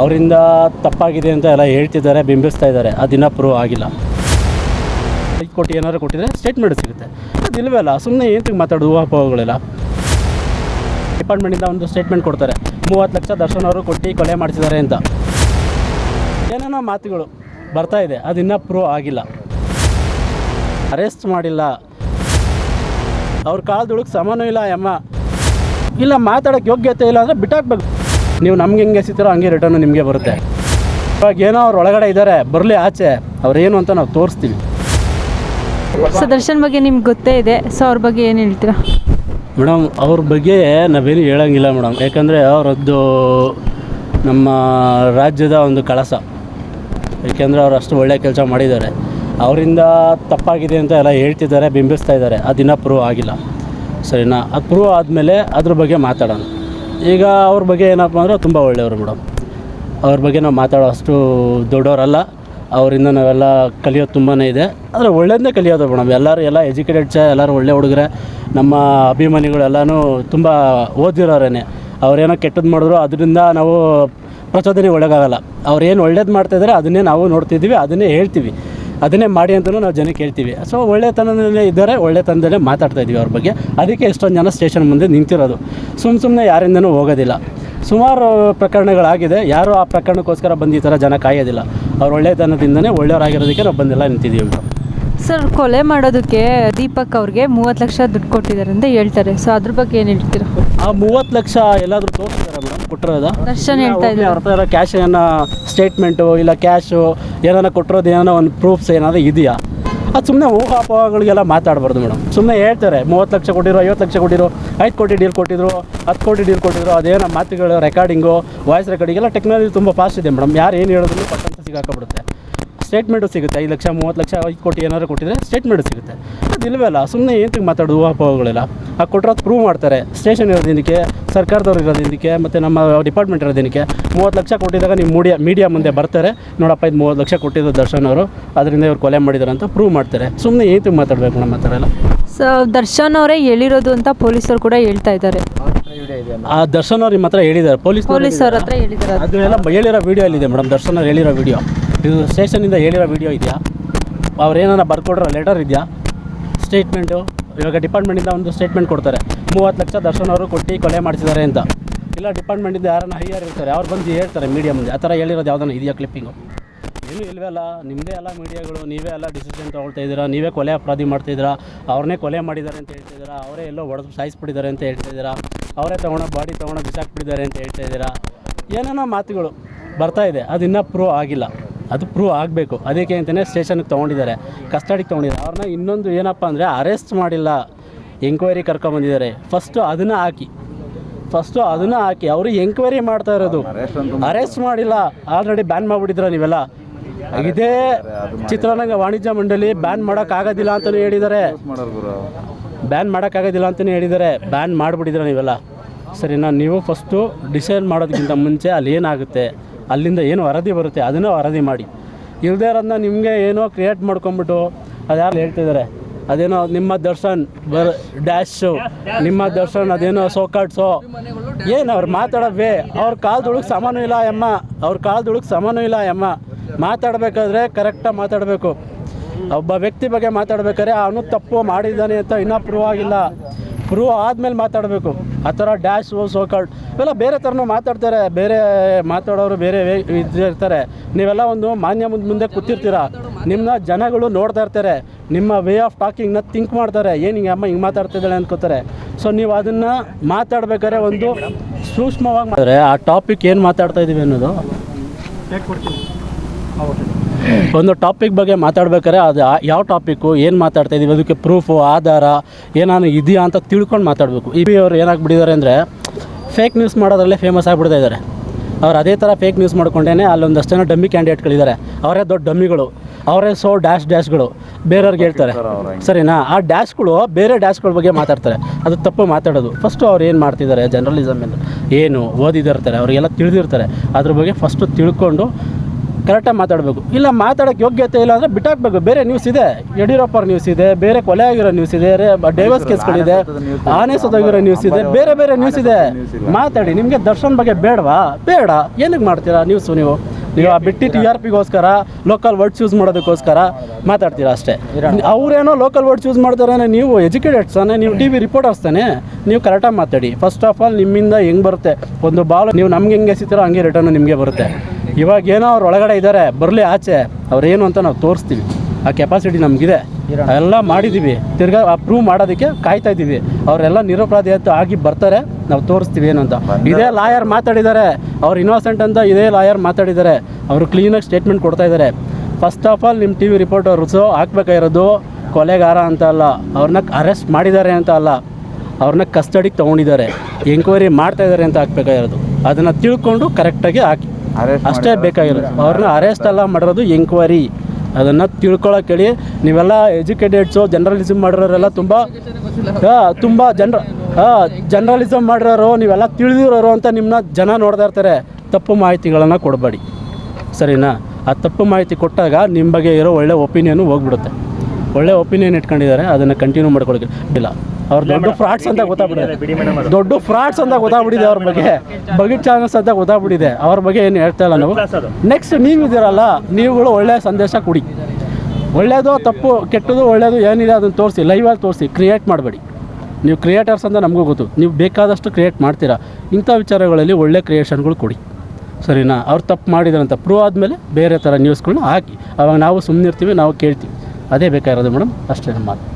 ಅವರಿಂದ ತಪ್ಪಾಗಿದೆ ಅಂತ ಎಲ್ಲ ಹೇಳ್ತಿದ್ದಾರೆ, ಬಿಂಬಿಸ್ತಾ ಇದ್ದಾರೆ. ಅದಿನ್ನ ಪ್ರೂವ್ ಆಗಿಲ್ಲ. ಕೋಟಿ ಏನಾದ್ರು ಕೊಟ್ಟಿದ್ರೆ ಸ್ಟೇಟ್ಮೆಂಟ್ ಸಿಗುತ್ತೆ. ಅದಿಲ್ವಲ್ಲ ಸುಮ್ಮನೆ ಏನಕ್ಕೆ ಮಾತಾಡೋದು ಊಹಾಪೋಹಗಳೆಲ್ಲ ಡಿಪಾರ್ಟ್ಮೆಂಟಿಂದ ಒಂದು ಸ್ಟೇಟ್ಮೆಂಟ್ ಕೊಡ್ತಾರೆ. ಮೂವತ್ತು ಲಕ್ಷ ದರ್ಶನ್ ಅವರು ಕೊಟ್ಟು ಕೊಲೆ ಮಾಡಿಸಿದ್ದಾರೆ ಅಂತ. ಏನೇನೋ ಮಾತುಗಳು ಬರ್ತಾ ಇದೆ ಅದು ಇನ್ನೂ ಪ್ರೂವ್ ಆಗಿಲ್ಲ. ಅರೆಸ್ಟ್ ಮಾಡಿಲ್ಲ. ಅವ್ರ ಕಾಲದೊಳಗೆ ಸಮಾನ ಇಲ್ಲ ಅಮ್ಮ ಇಲ್ಲ ಮಾತಾಡೋಕ್ಕೆ ಯೋಗ್ಯತೆ ಇಲ್ಲ ಅಂದರೆ ಬಿಟ್ಟಾಕ್ಬೇಕು. ನೀವು ನಮ್ಗೆ ಹೆಂಗೆ ಎಸಿತೀರೋ ಹಂಗೆ ರಿಟರ್ನು ನಿಮಗೆ ಬರುತ್ತೆ. ಇವಾಗ ಏನೋ ಅವ್ರು ಒಳಗಡೆ ಇದ್ದಾರೆ ಬರಲಿ ಆಚೆ ಅವ್ರೇನು ಅಂತ ನಾವು ತೋರಿಸ್ತೀವಿ. ಸೊ ದರ್ಶನ್ ಬಗ್ಗೆ ನಿಮ್ಗೆ ಗೊತ್ತೇ ಇದೆ ಸೊ ಅವ್ರ ಬಗ್ಗೆ ಏನು ಹೇಳ್ತೀರಾ? ಮೇಡಮ್ ಅವ್ರ ಬಗ್ಗೆ ನಾವೇನು ಹೇಳೋಂಗಿಲ್ಲ ಮೇಡಮ್. ಯಾಕಂದರೆ ಅವರದ್ದು ನಮ್ಮ ರಾಜ್ಯದ ಒಂದು ಕಳಸ. ಯಾಕೆಂದರೆ ಅವ್ರು ಅಷ್ಟು ಒಳ್ಳೆಯ ಕೆಲಸ ಮಾಡಿದ್ದಾರೆ. ಅವರಿಂದ ತಪ್ಪಾಗಿದೆ ಅಂತ ಎಲ್ಲ ಹೇಳ್ತಿದ್ದಾರೆ ಬಿಂಬಿಸ್ತಾ ಇದ್ದಾರೆ. ಅದಿನ್ನ ಪ್ರೂವ್ ಆಗಿಲ್ಲ. ಸರಿನಾ? ಅದು ಪ್ರೂವ್ ಆದಮೇಲೆ ಅದ್ರ ಬಗ್ಗೆ ಮಾತಾಡೋಣ. ಈಗ ಅವ್ರ ಬಗ್ಗೆ ಏನಪ್ಪ ಅಂದ್ರೆ ತುಂಬ ಒಳ್ಳೆಯವರು ಮೇಡಮ್. ಅವ್ರ ಬಗ್ಗೆ ನಾವು ಮಾತಾಡೋ ಅಷ್ಟು ದೊಡ್ಡವರಲ್ಲ. ಅವರಿಂದ ನಾವೆಲ್ಲ ಕಲಿಯೋದು ತುಂಬಾ ಇದೆ. ಆದರೆ ಒಳ್ಳೆಯದೇ ಕಲಿಯೋದು ಮೇಡಮ್. ಎಲ್ಲರೂ ಎಲ್ಲ ಎಜುಕೇಟೆಡ್ ಚ ಎಲ್ಲರೂ ಒಳ್ಳೆ ಹುಡುಗರೆ. ನಮ್ಮ ಅಭಿಮಾನಿಗಳೆಲ್ಲನೂ ತುಂಬ ಓದಿರೋರೇನೆ. ಅವ್ರೇನೋ ಕೆಟ್ಟದ್ದು ಮಾಡಿದ್ರು, ಅದರಿಂದ ನಾವು ಪ್ರಚೋದನೆ ಒಳಗಾಗಲ್ಲ. ಅವ್ರು ಏನು ಒಳ್ಳೇದು ಮಾಡ್ತಾಯಿದ್ದಾರೆ ಅದನ್ನೇ ನಾವು ನೋಡ್ತಿದ್ದೀವಿ ಅದನ್ನೇ ಹೇಳ್ತೀವಿ. ಅದನ್ನೇ ಮಾಡಿ ಅಂತಲೂ ನಾವು ಜನಕ್ಕೆ ಹೇಳ್ತೀವಿ ಸೊ ಒಳ್ಳೆತನದಲ್ಲೇ ಇದ್ದಾರೆ, ಒಳ್ಳೆತನದಲ್ಲೇ ಮಾತಾಡ್ತಾ ಇದ್ದೀವಿ ಅವ್ರ ಬಗ್ಗೆ. ಅದಕ್ಕೆ ಎಷ್ಟೊಂದು ಜನ ಸ್ಟೇಷನ್ ಮುಂದೆ ನಿಂತಿರೋದು. ಸುಮ್ಮ ಸುಮ್ಮನೆ ಯಾರಿಂದನೂ ಹೋಗೋದಿಲ್ಲ. ಸುಮಾರು ಪ್ರಕರಣಗಳಾಗಿದೆ. ಯಾರು ಆ ಪ್ರಕರಣಕ್ಕೋಸ್ಕರ ಬಂದು ಈ ಥರ ಜನ ಕಾಯೋದಿಲ್ಲ. ಅವ್ರು ಒಳ್ಳೆತನದಿಂದನೇ ಒಳ್ಳೆಯವರಾಗಿರೋದಕ್ಕೆ ನಾವು ಬಂದೆಲ್ಲ ನಿಂತಿದ್ದೀವಿ ಸರ್ ಕೊಲೆ ಮಾಡೋದಕ್ಕೆ ದೀಪಕ್ ಅವ್ರಿಗೆ ಮೂವತ್ತು ಲಕ್ಷ ದುಡ್ಡು ಕೊಟ್ಟಿದ್ದಾರೆ ಅಂತ ಹೇಳ್ತಾರೆ. ಸೊ ಅದ್ರ ಬಗ್ಗೆ ಏನು ಹೇಳ್ತೀರಾ? ಆ ಮೂವತ್ತು ಲಕ್ಷ ಎಲ್ಲಾದರೂ ತೋರಿಸ್ತಾರೆ ಮೇಡಮ್ ಕೊಟ್ಟಿರೋದ? ದರ್ಶನ್ ಹೇಳ್ತಾ ಇದ್ದಾರೆ. ಅವ್ರ ಹತ್ರ ಕ್ಯಾಶ್ ಏನೋ ಸ್ಟೇಟ್ಮೆಂಟು ಇಲ್ಲ ಕ್ಯಾಶು ಏನಾರ ಕೊಟ್ಟಿರೋದು ಏನೋ ಒಂದು ಪ್ರೂಫ್ಸ್ ಏನಾದರೂ ಇದೆಯಾ? ಅದು ಸುಮ್ಮನೆ ಊಹಾಪೋಹಗಳಿಗೆಲ್ಲ ಮಾತಾಡಬಾರ್ದು ಮೇಡಮ್ ಸುಮ್ಮನೆ ಹೇಳ್ತಾರೆ ಮೂವತ್ತು ಲಕ್ಷ ಕೊಟ್ಟಿರೋ ಐವತ್ತು ಲಕ್ಷ ಕೊಟ್ಟಿರೋ ಐದು ಕೋಟಿ ಡೀಲ್ ಕೊಟ್ಟಿದ್ರು ಹತ್ತು ಕೋಟಿ ಡೀಲ್ ಕೊಟ್ಟಿದ್ರು ಅದೇನೋ ಮಾತುಗಳು ರೆಕಾರ್ಡಿಂಗು ವಾಯ್ಸ್ ರೆಕಾರ್ಡಿಂಗ್ ಟೆಕ್ನಾಲಜಿ ತುಂಬ ಫಾಸ್ಟ್ ಇದೆ ಮೇಡಮ್ ಯಾರು ಏನು ಹೇಳಿದ್ರು ಪಟ್ಟಂತ ಸಿಗಾಕಬಿಡುತ್ತೆ ಸ್ಟೇಟ್ಮೆಂಟು ಸಿಗುತ್ತೆ ಐದು ಲಕ್ಷ ಮೂವತ್ತು ಲಕ್ಷ ಐದು ಕೋಟಿ ಏನಾದ್ರು ಕೊಟ್ಟಿದ್ರೆ ಸ್ಟೇಟ್ಮೆಂಟ್ ಸಿಗುತ್ತೆ. ಅದಿಲ್ವಲ್ಲ ಸುಮ್ಮನೆ ಏನಕ್ಕೆ ಮಾತಾಡೋದು ಊಹಾಪೋಹಗಳೆಲ್ಲ ಆ ಕೊಟ್ಟಿರೋದು ಪ್ರೂವ್ ಮಾಡ್ತಾರೆ. ಸ್ಟೇಷನ್ ಇರೋದಿನಕ್ಕೆ ಸರ್ಕಾರದವ್ರು ಇರೋದಿನಕ್ಕೆ ಮತ್ತು ನಮ್ಮ ಡಿಪಾರ್ಟ್ಮೆಂಟ್ ಇರೋದಿನಕ್ಕೆ ಮೂವತ್ತು ಲಕ್ಷ ಕೊಟ್ಟಿದ್ದಾಗ ನೀವು ಮೀಡಿಯಾ ಮೀಡಿಯಾ ಮುಂದೆ ಬರ್ತಾರೆ. ನೋಡಪ್ಪ ಇದು ಮೂವತ್ತು ಲಕ್ಷ ಕೊಟ್ಟಿದ್ದು ದರ್ಶನ್ ಅವರು. ಅದರಿಂದ ಇವ್ರು ಕೊಲೆ ಮಾಡಿದ್ದಾರೆ ಅಂತ ಪ್ರೂವ್ ಮಾಡ್ತಾರೆ. ಸುಮ್ಮನೆ ಏನಕ್ಕೆ ಮಾತಾಡಬೇಕು ನಮ್ಮ ಹತ್ರ ಎಲ್ಲ? ಸೊ ದರ್ಶನ್ ಅವರೇ ಹೇಳಿರೋದು ಅಂತ ಪೊಲೀಸರು ಕೂಡ ಹೇಳ್ತಾ ಇದ್ದಾರೆ. ಆ ದರ್ಶನ್ ಅವ್ರು ನಿಮ್ಮ ಹತ್ರ ಹೇಳಿದ್ದಾರೆ ಪೊಲೀಸ್ ಪೊಲೀಸ್ ಅವ್ರ ಹತ್ರ ಹೇಳಿದ್ದಾರೆ ಅದನ್ನೆಲ್ಲ ಅದು ಎಲ್ಲ ಹೇಳಿರೋ ವಿಡಿಯೋ ಅಲ್ಲಿದೆ ಮೇಡಮ್ ದರ್ಶನ್ ಅವ್ರು ಹೇಳಿರೋ ವಿಡಿಯೋ ಇದು ಸ್ಟೇಷನಿಂದ ಹೇಳಿರೋ ವಿಡಿಯೋ ಇದೆಯಾ? ಅವ್ರು ಏನಾರ ಬರ್ಕೊಡ್ರೋ ಲೆಟರ್ ಇದೆಯಾ? ಸ್ಟೇಟ್ಮೆಂಟು ಇವಾಗ ಡಿಪಾರ್ಟ್ಮೆಂಟಿಂದ ಒಂದು ಸ್ಟೇಟ್ಮೆಂಟ್ ಕೊಡ್ತಾರೆ. ಮೂವತ್ತು ಲಕ್ಷ ದರ್ಶನ್ ಅವರು ಕೊಟ್ಟು ಕೊಲೆ ಮಾಡಿಸಿದ್ದಾರೆ ಅಂತ. ಇಲ್ಲ ಡಿಪಾರ್ಟ್ಮೆಂಟಿಂದ ಯಾರನ್ನ ಹೈಯರ್ ಇರ್ತಾರೆ, ಅವ್ರು ಬಂದು ಹೇಳ್ತಾರೆ ಮೀಡಿಯಾ ಮುಂದೆ. ಆ ಥರ ಹೇಳಿರೋದು ಯಾವ್ದಾನ ಇದೆಯಾ ಕ್ಲಿಪ್ಪಿಂಗು ಏನೂ ಅಲ್ಲ ನಿಮ್ಮದೇ ಎಲ್ಲ ಮೀಡಿಯಾಗಳು ನೀವೇ ಎಲ್ಲ ಡಿಸಿಷನ್ ತೊಗೊಳ್ತಾ ಇದ್ದೀರಾ, ನೀವೇ ಕೊಲೆ ಅಪರಾಧಿ ಮಾಡ್ತಿದ್ದೀರಾ ಅವ್ರನ್ನೇ ಕೊಲೆ ಮಾಡಿದ್ದಾರೆ ಅಂತ ಹೇಳ್ತಿದ್ದೀರಾ ಅವರೇ ಎಲ್ಲೋ ಹೊಡೆದು ಸಾಯಿಸ್ಬಿಟ್ಟಿದ್ದಾರೆ ಅಂತ ಹೇಳ್ತಿದ್ದೀರಾ ಅವರೇ ತೊಗೊಂಡು ಬಾಡಿ ತೊಗೊಂಡು ಬಿಸಾಕ್ಬಿಟ್ಟಿದ್ದಾರೆ ಅಂತ ಹೇಳ್ತಾ ಇದ್ದೀರಾ, ಏನೇನೋ ಮಾತುಗಳು ಬರ್ತಾ ಇದೆ ಅದು ಇನ್ನೂ ಪ್ರೂವ್ ಆಗಿಲ್ಲ. ಅದು ಪ್ರೂವ್ ಆಗಬೇಕು. ಅದಕ್ಕೆ ಅಂತಲೇ ಸ್ಟೇಷನ್ಗೆ ತೊಗೊಂಡಿದ್ದಾರೆ. ಕಸ್ಟಡಿಗೆ ತೊಗೊಂಡಿದ್ದಾರೆ. ಅವ್ರನ್ನ ಇನ್ನೊಂದು ಏನಪ್ಪ ಅಂದರೆ ಅರೆಸ್ಟ್ ಮಾಡಿಲ್ಲ. ಎಂಕ್ವೈರಿ ಕರ್ಕೊಂಬಂದಿದ್ದಾರೆ ಫಸ್ಟು ಅದನ್ನು ಹಾಕಿ. ಫಸ್ಟು ಅದನ್ನು ಹಾಕಿ. ಅವರು ಎಂಕ್ವೈರಿ ಮಾಡ್ತಾ ಇರೋದು. ಅರೆಸ್ಟ್ ಮಾಡಿಲ್ಲ. ಆಲ್ರೆಡಿ ಬ್ಯಾನ್ ಮಾಡಿಬಿಟ್ಟಿದ್ರ ನೀವೆಲ್ಲ? ಇದೇ ಚಿತ್ರರಂಗ ವಾಣಿಜ್ಯ ಮಂಡಳಿ ಬ್ಯಾನ್ ಮಾಡೋಕ್ಕಾಗೋದಿಲ್ಲ ಅಂತಲೂ ಹೇಳಿದ್ದಾರೆ. ಬ್ಯಾನ್ ಮಾಡೋಕ್ಕಾಗೋದಿಲ್ಲ ಅಂತಲೇ ಹೇಳಿದ್ದಾರೆ. ಬ್ಯಾನ್ ಮಾಡಿಬಿಟ್ಟಿದ್ರ ನೀವೆಲ್ಲ? ಸರಿನಾ? ನೀವು ಫಸ್ಟು ಡಿಸೈಡ್ ಮಾಡೋದಕ್ಕಿಂತ ಮುಂಚೆ ಅಲ್ಲಿ ಏನಾಗುತ್ತೆ? ಅಲ್ಲಿಂದ ಏನು ವರದಿ ಬರುತ್ತೆ ಅದನ್ನು ವರದಿ ಮಾಡಿ. ಇಲ್ಲದೇ ಇರೋದನ್ನ ನಿಮಗೆ ಏನೋ ಕ್ರಿಯೇಟ್ ಮಾಡ್ಕೊಂಬಿಟ್ಟು ಅದ್ಯಾರು ಹೇಳ್ತಿದ್ದಾರೆ ಅದೇನೋ ನಿಮ್ಮ ದರ್ಶನ್ ಬರ್ ಡ್ಯಾಶು ನಿಮ್ಮ ದರ್ಶನ್ ಅದೇನೋ ಸೋಕಾಟ್ಸೋ ಏನು ಅವ್ರು ಮಾತಾಡೋವೇ ಅವ್ರ ಕಾಲದೊಳಗೆ ಸಮಾನ ಇಲ್ಲ ಅಮ್ಮ ಅವ್ರ ಕಾಲದೊಳಗೆ ಸಮಾನ ಇಲ್ಲ ಅಮ್ಮ ಮಾತಾಡಬೇಕಾದ್ರೆ ಕರೆಕ್ಟಾಗಿ ಮಾತಾಡಬೇಕು. ಒಬ್ಬ ವ್ಯಕ್ತಿ ಬಗ್ಗೆ ಮಾತಾಡ್ಬೇಕಾದ್ರೆ ಅವನು ತಪ್ಪು ಮಾಡಿದ್ದಾನೆ ಅಂತ ಇನ್ನೂ ಪ್ರೂವ್ ಆಗಿಲ್ಲ. ಪ್ರೂವ್ ಆದಮೇಲೆ ಮಾತಾಡಬೇಕು. ಆ ಥರ ಡ್ಯಾಶ್ ಸೋಕಾಲ್ಡ್ ಇವೆಲ್ಲ ಬೇರೆ ಥರನೂ ಮಾತಾಡ್ತಾರೆ. ಬೇರೆ ಮಾತಾಡೋರು ಬೇರೆ ಇರ್ತಾರೆ. ನೀವೆಲ್ಲ ಒಂದು ಮಾನ್ಯ ಮುಂದೆ ಮುಂದೆ ಕೂತಿರ್ತೀರ? ನಿಮ್ಮನ್ನ ಜನಗಳು ನೋಡ್ತಾ ಇರ್ತಾರೆ. ನಿಮ್ಮ ವೇ ಆಫ್ ಟಾಕಿಂಗ್ನ ಥಿಂಕ್ ಮಾಡ್ತಾರೆ. ಏನು ಹಿಂಗೆ ಅಮ್ಮ ಹಿಂಗೆ ಮಾತಾಡ್ತಿದ್ದಾಳೆ ಅನ್ಕೋತಾರೆ. ಸೊ ನೀವು ಅದನ್ನು ಮಾತಾಡ್ಬೇಕಾದ್ರೆ ಒಂದು ಸೂಕ್ಷ್ಮವಾಗಿ ಮಾಡಿದ್ರೆ ಆ ಟಾಪಿಕ್ ಏನು ಮಾತಾಡ್ತಾ ಇದ್ದೀವಿ ಅನ್ನೋದು? ಒಂದು ಟಾಪಿಕ್ ಬಗ್ಗೆ ಮಾತಾಡ್ಬೇಕಾದ್ರೆ ಅದು ಯಾವ ಟಾಪಿಕ್ಕು ಏನು ಮಾತಾಡ್ತಾ ಇದೀವಿ ಅದಕ್ಕೆ ಪ್ರೂಫು ಆಧಾರ ಏನಾನು ಇದೆಯಾ ಅಂತ ತಿಳ್ಕೊಂಡು ಮಾತಾಡಬೇಕು. ಇ ಬಿ ಅವ್ರು ಏನಾಗ್ಬಿಟ್ಟಿದ್ದಾರೆ ಅಂದರೆ ಫೇಕ್ ನ್ಯೂಸ್ ಮಾಡೋದ್ರಲ್ಲೇ ಫೇಮಸ್ ಆಗಿಬಿಡ್ತಾ ಇದ್ದಾರೆ. ಅವ್ರು ಅದೇ ಥರ ಫೇಕ್ ನ್ಯೂಸ್ ಮಾಡ್ಕೊಂಡೇ ಅಲ್ಲೊಂದಷ್ಟು ಜನ ಡಮ್ಮಿ ಕ್ಯಾಂಡಿಡೇಟ್ಗಳಿದ್ದಾರೆ ಅವರೇ ದೊಡ್ಡ ಡಮ್ಮಿಗಳು ಅವರೇ ಸೋ ಡ್ಯಾಶ್ ಡ್ಯಾಶ್ಗಳು ಬೇರೆಯವ್ರಿಗೆ ಹೇಳ್ತಾರೆ. ಸರಿನಾ? ಆ ಡ್ಯಾಶ್ಗಳು ಬೇರೆ ಡ್ಯಾಶ್ಗಳ ಬಗ್ಗೆ ಮಾತಾಡ್ತಾರೆ. ಅದು ತಪ್ಪು ಮಾತಾಡೋದು. ಫಸ್ಟು ಅವ್ರು ಏನು ಮಾಡ್ತಿದ್ದಾರೆ? ಜರ್ನಲಿಸಮ್ ಎಂದು ಏನು ಓದಿದಿರ್ತಾರೆ? ಅವರಿಗೆಲ್ಲ ತಿಳಿದಿರ್ತಾರೆ. ಅದ್ರ ಬಗ್ಗೆ ಫಸ್ಟು ತಿಳ್ಕೊಂಡು ಕರೆಕ್ಟಾಗಿ ಮಾತಾಡಬೇಕು. ಇಲ್ಲ ಮಾತಾಡೋಕ್ಕೆ ಯೋಗ್ಯತೆ ಇಲ್ಲ ಅಂದರೆ ಬಿಟ್ಟಾಕ್ಬೇಕು. ಬೇರೆ ನ್ಯೂಸ್ ಇದೆ. ಯಡಿಯೂರಪ್ಪ ನ್ಯೂಸ್ ಇದೆ. ಬೇರೆ ಕೊಲೆ ಆಗಿರೋ ನ್ಯೂಸ್ ಇದೆ. ಡೈವರ್ಸ್ ಕೇಸ್ಗಳಿದೆ. ಆನೆ ಸತ್ತೋಗಿರೋ ನ್ಯೂಸ್ ಇದೆ. ಬೇರೆ ಬೇರೆ ನ್ಯೂಸ್ ಇದೆ. ಮಾತಾಡಿ. ನಿಮಗೆ ದರ್ಶನ್ ಬಗ್ಗೆ ಬೇಡವಾ? ಬೇಡ. ಏನಕ್ಕೆ ಮಾಡ್ತೀರಾ ನ್ಯೂಸು ನೀವು? ನೀವು ಆ ಬಿಟ್ಟು ಟಿ ಆರ್ ಪಿಗೋಸ್ಕರ ಲೋಕಲ್ ವರ್ಡ್ಸ್ ಯೂಸ್ ಮಾಡೋದಕ್ಕೋಸ್ಕರ ಮಾತಾಡ್ತೀರಾ ಅಷ್ಟೇ? ಅವರೇನೋ ಲೋಕಲ್ ವರ್ಡ್ಸ್ ಯೂಸ್ ಮಾಡ್ತಾರೆ ನೀವು ಎಜುಕೇಟೆಡ್ಸ್ ತಾನೆ? ನೀವು ಟಿ ವಿ ರಿಪೋರ್ಟರ್ಸ್ ತಾನೆ? ನೀವು ಕರೆಕ್ಟಾಗಿ ಮಾತಾಡಿ. ಫಸ್ಟ್ ಆಫ್ ಆಲ್ ನಿಮ್ಮಿಂದ ಹೆಂಗೆ ಬರುತ್ತೆ? ಒಂದು ಬಾಲ್ ನೀವು ನಮ್ಗೆ ಹೆಂಗೆ ಎಸಿತೀರೋ ಹಂಗೆ ರಿಟರ್ನ್ ನಿಮಗೆ ಬರುತ್ತೆ. ಇವಾಗ ಏನೋ ಅವ್ರು ಒಳಗಡೆ ಇದ್ದಾರೆ ಬರಲಿ ಆಚೆ ಅವ್ರೇನು ಅಂತ ನಾವು ತೋರಿಸ್ತೀವಿ. ಆ ಕೆಪಾಸಿಟಿ ನಮಗಿದೆ. ಎಲ್ಲ ಮಾಡಿದ್ದೀವಿ ತಿರ್ಗಾ ಪ್ರೂವ್ ಮಾಡೋದಕ್ಕೆ ಕಾಯ್ತಾ ಇದ್ದೀವಿ. ಅವರೆಲ್ಲ ನಿರಪರಾಧಿ ಅಂತ ಆಗಿ ಬರ್ತಾರೆ. ನಾವು ತೋರಿಸ್ತೀವಿ ಏನು ಅಂತ. ಇದೇ ಲಾಯರ್ ಮಾತಾಡಿದ್ದಾರೆ. ಅವ್ರು ಇನ್ನೋಸೆಂಟ್ ಅಂತ ಇದೇ ಲಾಯರ್ ಮಾತಾಡಿದ್ದಾರೆ. ಅವರು ಕ್ಲೀನಾಗಿ ಸ್ಟೇಟ್ಮೆಂಟ್ ಕೊಡ್ತಾ ಇದ್ದಾರೆ. ಫಸ್ಟ್ ಆಫ್ ಆಲ್ ನಿಮ್ಮ ಟಿ ವಿ ರಿಪೋರ್ಟರ್ಸು ಹಾಕ್ಬೇಕಾಗಿರೋದು ಕೊಲೆಗಾರ ಅಂತ ಅಲ್ಲ. ಅವ್ರನ್ನ ಅರೆಸ್ಟ್ ಮಾಡಿದ್ದಾರೆ ಅಂತ ಅಲ್ಲ. ಅವ್ರನ್ನ ಕಸ್ಟಡಿಗೆ ತೊಗೊಂಡಿದ್ದಾರೆ. ಎಂಕ್ವೈರಿ ಮಾಡ್ತಾ ಇದ್ದಾರೆ ಅಂತ ಹಾಕ್ಬೇಕಾಗಿರೋದು ಅದನ್ನು ತಿಳ್ಕೊಂಡು ಕರೆಕ್ಟಾಗಿ ಹಾಕಿ. ಅಷ್ಟೇ ಬೇಕಾಗಿರೋದು ಅವ್ರನ್ನ ಅರೆಸ್ಟ್ ಎಲ್ಲ ಮಾಡಿರೋದು ಎಂಕ್ವೈರಿ ಅದನ್ನು ತಿಳ್ಕೊಳಕ್ಕೆ ಹೇಳಿ ನೀವೆಲ್ಲ ಎಜುಕೇಟೆಡ್ಸು ಜರ್ನಲಿಸಮ್ ಮಾಡಿರೋರೆಲ್ಲ ತುಂಬ ತುಂಬ ಜನರ ಜರ್ನಲಿಸಮ್ ಮಾಡಿರೋರು ನೀವೆಲ್ಲ ತಿಳಿದಿರೋರು ಅಂತ ನಿಮ್ಮನ್ನ ಜನ ನೋಡ್ತಾ ಇರ್ತಾರೆ. ತಪ್ಪು ಮಾಹಿತಿಗಳನ್ನು ಕೊಡಬೇಡಿ. ಸರಿನಾ? ಆ ತಪ್ಪು ಮಾಹಿತಿ ಕೊಟ್ಟಾಗ ನಿಮ್ಮ ಬಗ್ಗೆ ಇರೋ ಒಳ್ಳೆ ಒಪಿನಿಯನ್ನು ಹೋಗ್ಬಿಡುತ್ತೆ. ಒಳ್ಳೆ ಒಪಿನಿಯನ್ ಇಟ್ಕೊಂಡಿದ್ದಾರೆ. ಅದನ್ನು ಕಂಟಿನ್ಯೂ ಮಾಡ್ಕೊಳ್ಳೋಕೆ ಇಲ್ಲ. ಅವ್ರು ದೊಡ್ಡ ಫ್ರಾಡ್ಸ್ ಅಂತ ಗೊತ್ತಾಗ್ಬಿಟ್ಟಿದೆ ದೊಡ್ಡ ಫ್ರಾಡ್ಸ್ ಅಂತ ಗೊತ್ತಾಗ್ಬಿಟ್ಟಿದೆ ಅವ್ರ ಬಗ್ಗೆ. ಬಗಿಟ್ ಚಾನಲ್ಸ್ ಅಂತ ಗೊತ್ತಾಗ್ಬಿಟ್ಟಿದೆ. ಅವ್ರ ಬಗ್ಗೆ ಏನು ಹೇಳ್ತಾ ಇಲ್ಲ ನಾವು. ನೆಕ್ಸ್ಟ್ ನೀವಿದ್ದೀರಲ್ಲ ನೀವುಗಳು ಒಳ್ಳೆಯ ಸಂದೇಶ ಕೊಡಿ. ಒಳ್ಳೆಯದು ತಪ್ಪು ಕೆಟ್ಟದು ಒಳ್ಳೆಯದು ಏನಿದೆ ಅದನ್ನು ತೋರಿಸಿ ಲೈವಲ್ಲಿ ತೋರಿಸಿ ಕ್ರಿಯೇಟ್ ಮಾಡಬೇಡಿ. ನೀವು ಕ್ರಿಯೇಟರ್ಸ್ ಅಂತ ನಮಗೂ ಗೊತ್ತು. ನೀವು ಬೇಕಾದಷ್ಟು ಕ್ರಿಯೇಟ್ ಮಾಡ್ತೀರಾ. ಇಂಥ ವಿಚಾರಗಳಲ್ಲಿ ಒಳ್ಳೆ ಕ್ರಿಯೇಷನ್ಗಳು ಕೊಡಿ. ಸರಿನಾ? ಅವ್ರು ತಪ್ಪು ಮಾಡಿದಾರಂತ ಅಂತ ಪ್ರೂವ್ ಆದಮೇಲೆ ಬೇರೆ ಥರ ನ್ಯೂಸ್ಗಳನ್ನ ಹಾಕಿ. ಅವಾಗ ನಾವು ಸುಮ್ಮನಿರ್ತೀವಿ ನಾವು ಕೇಳ್ತೀವಿ. ಅದೇ ಬೇಕಾಗಿರೋದು ಮೇಡಮ್ ಅಷ್ಟೇ ನಮ್ಮ ಮಾತು.